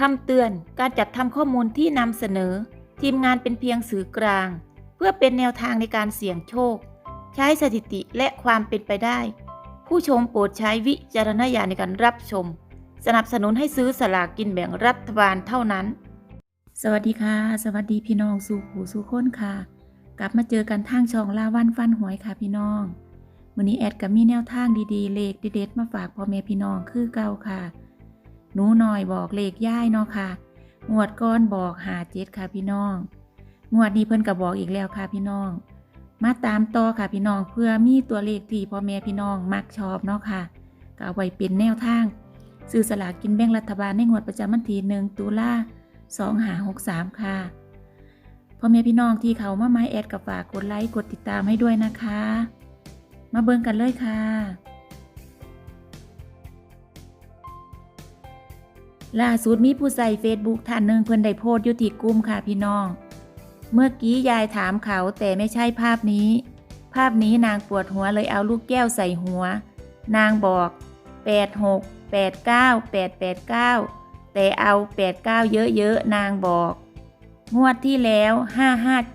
คำเตือน การจัดทำข้อมูลที่นำเสนอ ทีมงานเป็นเพียงสื่อกลาง เพื่อเป็นแนวทางในการเสี่ยงโชค ใช้สถิติและความเป็นไปได้ ผู้ชมโปรดใช้วิจารณญาณในการรับชม สนับสนุนให้ซื้อสลากกินแบ่งรัฐบาลเท่านั้น สวัสดีค่ะ สวัสดีพี่น้องสู่หูสู่ค้นค่ะ กลับมาเจอกันทางช่องลาวันฟันหวยค่ะพี่น้องมื้อนี้แอดกับมีแนวทางดีๆ เลขเด็ดๆมาฝากพ่อแม่พี่น้องคือเก่าค่ะ หนูหน่อยบอกเลขย่ายเนาะค่ะ งวดก้อนบอกหาเจ็ดค่ะพี่น้อง งวดนี้เพิ่นก็บบอกอีกแล้วค่ะพี่น้อง มาตามต่อค่ะพี่น้องเพื่อมีตัวเลขที่พ่อแม่พี่น้องมักชอบเนาะค่ะก็เอาไว้เป็นแนวทางซื้อสลากกินแบ่งรัฐบาลในงวดประจำวันที่หนึ่งตุลาสองหาหกสามค่ะพ่อแม่พี่น้องที่เขามาไม้แอดกับฝากกดไลค์กดติดตามให้ด้วยนะคะ มาเบิ่งกันเลยค่ะ ล่าสุดมีผู้ใส่เฟซบุ๊กท่านหนึ่งเพิ่นได้โพสต์ยู่ที่กลุ่มค่ะพี่น้อง เมื่อกี้ยายถามเขาแต่ไม่ใช่ภาพนี้ ภาพนี้นางปวดหัวเลยเอาลูกแก้วใส่หัว นางบอก 86 89 889 แต่เอา 89 เยอะๆ นางบอก งวดที่แล้ว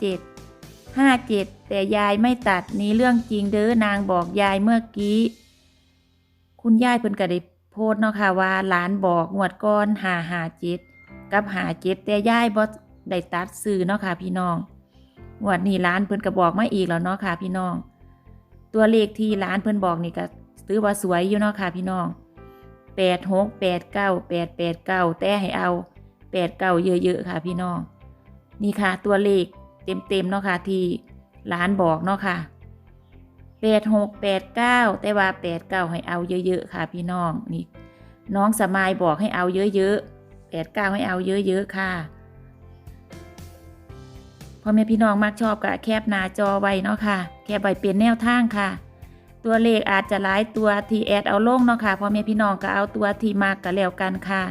557 57 แต่ยายไม่ตัดนี้เรื่องจริงเด้อนางบอกยายเมื่อกี้ คุณยายเพิ่นก็ได้ โพสเนาะค่ะว่าหลานบอกงวดก่อนหาหาเจ็ดกับหาเจ็ดแต่ย่ายบ่ได้ตัดซื้อเนาะค่ะพี่น้องงวดนี้หลานเพิ่นก็บอกมาอีกแล้วเนาะค่ะพี่น้อง ตัวเลขที่หลานเพิ่นบอกนี่ก็ถือว่าสวยอยู่เนาะค่ะพี่น้องแปดหกแปดเก้าแปดแปดเก้าแต่ให้เอาแปดเก้าเยอะๆค่ะพี่น้อง นี่ค่ะตัวเลขเต็มๆเนาะค่ะที่หลานบอกเนาะค่ะ แปดหกแปดเก้าแต่ว่าแปดเก้าให้เอาเยอะๆค่ะพี่น้องนี่น้องสมายบอกให้เอาเยอะๆแปดเก้าให้เอาเยอะๆค่ะพ่อแม่พี่น้องมักชอบกะแคบหน้าจอไว้เนาะค่ะ แคบไว้เป็นแนวทางค่ะ ตัวเลขอาจจะหลายตัวที่แอดเอาลงเนาะค่ะพ่อแม่พี่น้องก็เอาตัวที่มากกันแล้วกันค่ะ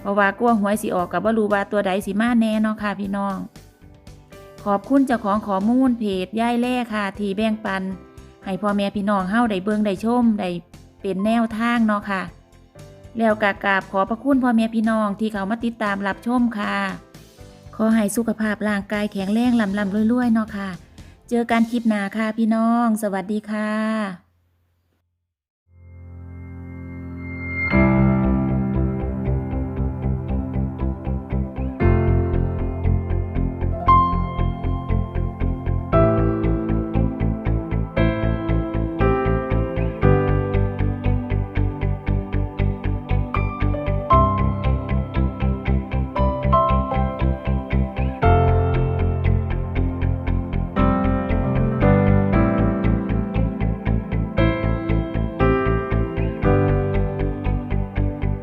เพราะว่ากลัวหวยสิออกกับว่ารู้ว่าตัวใดสิมาแน่เนาะค่ะพี่น้อง ขอบคุณเจ้าของข้อมูลเพจย่ายแล่ค่ะ ที่แบ่งปัน ให้พ่อแม่พี่น้องเฮาได้เบิ่งได้ชมได้เป็นแนวทางเนาะค่ะ แล้วกากราบขอพระคุณพ่อแม่พี่น้องที่เขามาติดตามรับชมค่ะ ขอให้สุขภาพร่างกายแข็งแรงลำลำรวยๆเนาะค่ะ เจอกันคลิปหน้าค่ะพี่น้อง สวัสดีค่ะ